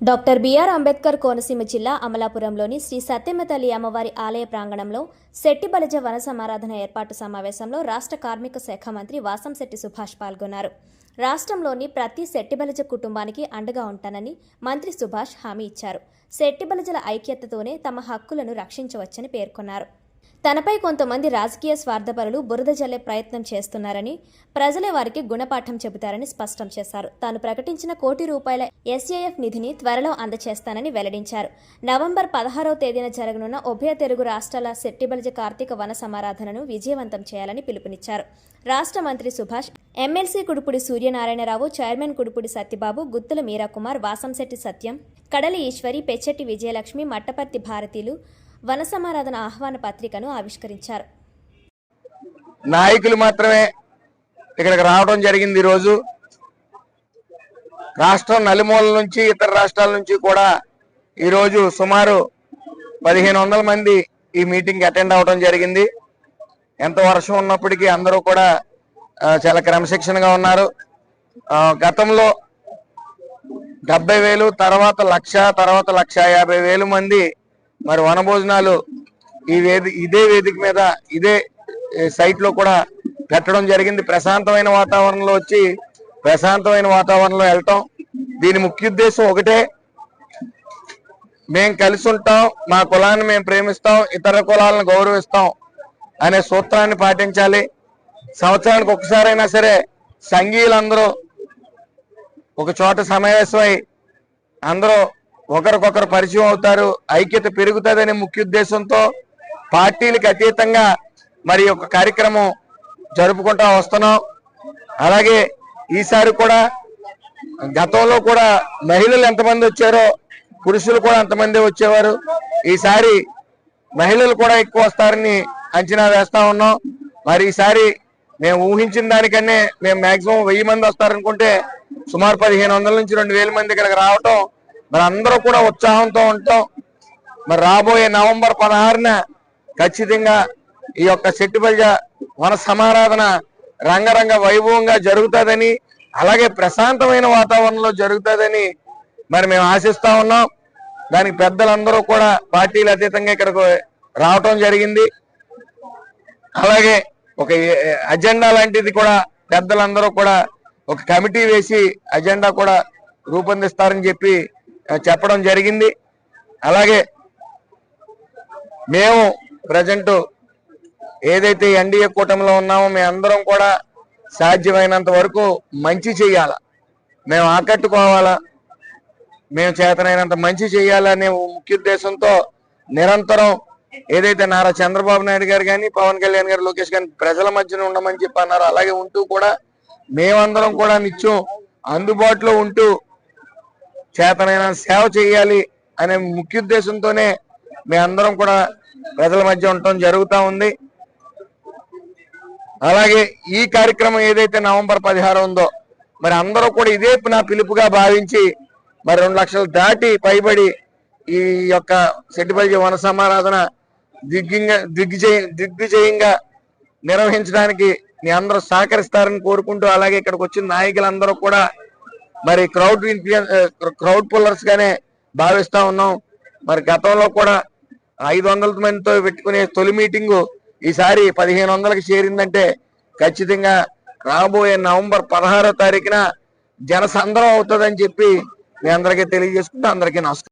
Doctor BR Ambedkar Konaseema జిల్లా అమలాపురంలోని శ్రీ సత్యమ్మ తల్లి అమ్మవారి ఆలయ ప్రాంగణంలో శెట్టి బలిజ వన సమారాధన ఏర్పాటు సమావేశంలో రాష్ట్ర కార్మిక శాఖ మంత్రి వాసంశెట్టి సుభాష్ పాల్గొన్నారు. రాష్ట్రంలోని ప్రతి శెట్టిబలజ కుటుంబానికి అండగా ఉంటానని మంత్రి సుభాష్ హామీ ఇచ్చారు. శెట్టిబలజల ఐక్యతతోనే తమ హక్కులను రక్షించవచ్చని పేర్కొన్నారు. తనపై కొంతమంది రాజకీయ స్వార్థపరులు బురద జల్లే ప్రయత్నం చేస్తున్నారని ప్రజలే వారికి గుణపాఠం చెబుతారని స్పష్టం చేశారు. తాను ప్రకటించిన కోటి రూపాయల ఎస్ఏఎఫ్ నిధిని త్వరలో అందచేస్తానని వెల్లడించారు. నవంబర్ పదహారవ తేదీన జరగనున్న ఉభయ తెలుగు రాష్ట్రాల శెట్టిబలిజ కార్తీక వన సమారాధనను విజయవంతం చేయాలని పిలుపునిచ్చారు. రాష్ట్ర మంత్రి సుభాష్ ఎమ్మెల్సీ కుడుపుడి సూర్యనారాయణరావు చైర్మన్ కుడుపుడి సత్యబాబు గుత్తుల మీరాకుమార్ వాసంశెట్టి సత్యం కడలి ఈశ్వరి పెచ్చెట్టి విజయలక్ష్మి మట్టపర్తి భారతీలు వన సమారాధన ఆహ్వాన పత్రికను ఆవిష్కరించారు. నాయకులు మాత్రమే ఇక్కడికి రావడం జరిగింది ఈరోజు. రాష్ట్రం నలుమూలల నుంచి ఇతర రాష్ట్రాల నుంచి కూడా ఈరోజు సుమారు పదిహేను వందల మంది ఈ మీటింగ్ అటెండ్ అవడం జరిగింది. ఎంత వర్షం ఉన్నప్పటికీ అందరూ కూడా చాలా క్రమశిక్షణగా ఉన్నారు. గతంలో డెబ్బై వేలు తర్వాత లక్ష తర్వాత లక్ష యాభై వేలు మంది మరి వనభోజనాలు ఈ వేది ఇదే వేదిక మీద ఇదే సైట్లో కూడా పెట్టడం జరిగింది. ప్రశాంతమైన వాతావరణంలో వచ్చి ప్రశాంతమైన వాతావరణంలో వెళ్ళటం. దీని ముఖ్య ఉద్దేశం ఒకటే. మేం కలిసి ఉంటాం మా కులాన్ని మేము ప్రేమిస్తాం ఇతర కులాలను గౌరవిస్తాం అనే సూత్రాన్ని పాటించాలి. సంవత్సరానికి ఒకసారైనా సరే సంఘీయులందరూ ఒక చోట సమావేశమై అందరూ ఒకరికొకరు పరిచయం అవుతారు ఐక్యత పెరుగుతుందనే ముఖ్య ఉద్దేశంతో పార్టీలకు అతీతంగా మరి ఒక కార్యక్రమం జరుపుకుంటా వస్తున్నాం. అలాగే ఈసారి కూడా గతంలో కూడా మహిళలు ఎంతమంది వచ్చారో పురుషులు కూడా అంతమంది వచ్చేవారు. ఈసారి మహిళలు కూడా ఎక్కువ వస్తారని అంచనా వేస్తా ఉన్నాం. మరి ఈసారి మేము ఊహించిన దానికన్నా మేము మాక్సిమం వెయ్యి మంది వస్తారనుకుంటే సుమారు పదిహేను వందల నుంచి రెండు వేల మంది ఇక్కడికి రావటం మరి అందరూ కూడా ఉత్సాహంతో ఉంటాం. మరి రాబోయే నవంబర్ పదహారున ఖచ్చితంగా ఈ యొక్క శెట్టిపల్లి వన సమారాధన రంగరంగ వైభవంగా జరుగుతుందని అలాగే ప్రశాంతమైన వాతావరణంలో జరుగుతుందని మరి మేము ఆశిస్తా ఉన్నాం. దానికి పెద్దలందరూ కూడా పార్టీలు అతీతంగా ఇక్కడికి రావటం జరిగింది. అలాగే ఒక ఏ- అజెండా లాంటిది కూడా పెద్దలందరూ కూడా ఒక కమిటీ వేసి అజెండా కూడా రూపొందిస్తారని చెప్పి చెప్పడం జరిగింది. అలాగే మేము ప్రజెంట్ ఏదైతే ఎన్డీఏ కూటమిలో ఉన్నామో మేము అందరం కూడా సాధ్యమైనంత వరకు మంచి చేయాల. మేము ఆకట్టుకోవాలా. మేము చేతనైనంత మంచి చేయాలనే ముఖ్య ఉద్దేశంతో నిరంతరం ఏదైతే నారా చంద్రబాబు నాయుడు గారు కానీ పవన్ కళ్యాణ్ గారు లోకేష్ గారి ప్రజల మధ్యన ఉండమని చెప్పి అన్నారు. అలాగే ఉంటూ కూడా మేమందరం కూడా నిత్యం అందుబాటులో ఉంటూ చేతనైనా సేవ చేయాలి అనే ముఖ్య ఉద్దేశంతోనే మేమందరం కూడా ప్రజల మధ్య ఉండటం జరుగుతూ ఉంది. అలాగే ఈ కార్యక్రమం ఏదైతే నవంబర్ పదిహారు ఉందో మరి అందరూ కూడా ఇదే నా పిలుపుగా భావించి మరి రెండు లక్షలు దాటి పైబడి ఈ యొక్క సెట్టిపల్లి వన సమారాధన దిగ్గింగా దిగ్విజయ దిగ్విజయంగా నిర్వహించడానికి మీ అందరూ సహకరిస్తారని కోరుకుంటూ అలాగే ఇక్కడికి వచ్చిన నాయకులందరూ కూడా మరి క్రౌడ్ క్రౌడ్ పుల్లర్స్ గానే భావిస్తా ఉన్నాం. మరి గతంలో కూడా ఐదు వందల మందితో పెట్టుకునే తొలి మీటింగు ఈసారి పదిహేను వందలకు చేరిందంటే ఖచ్చితంగా రాబోయే నవంబర్ పదహారో తారీఖున జనసంద్రం అవుతుందని చెప్పి మీ అందరికీ తెలియజేసుకుంటూ అందరికీ నమస్కారం.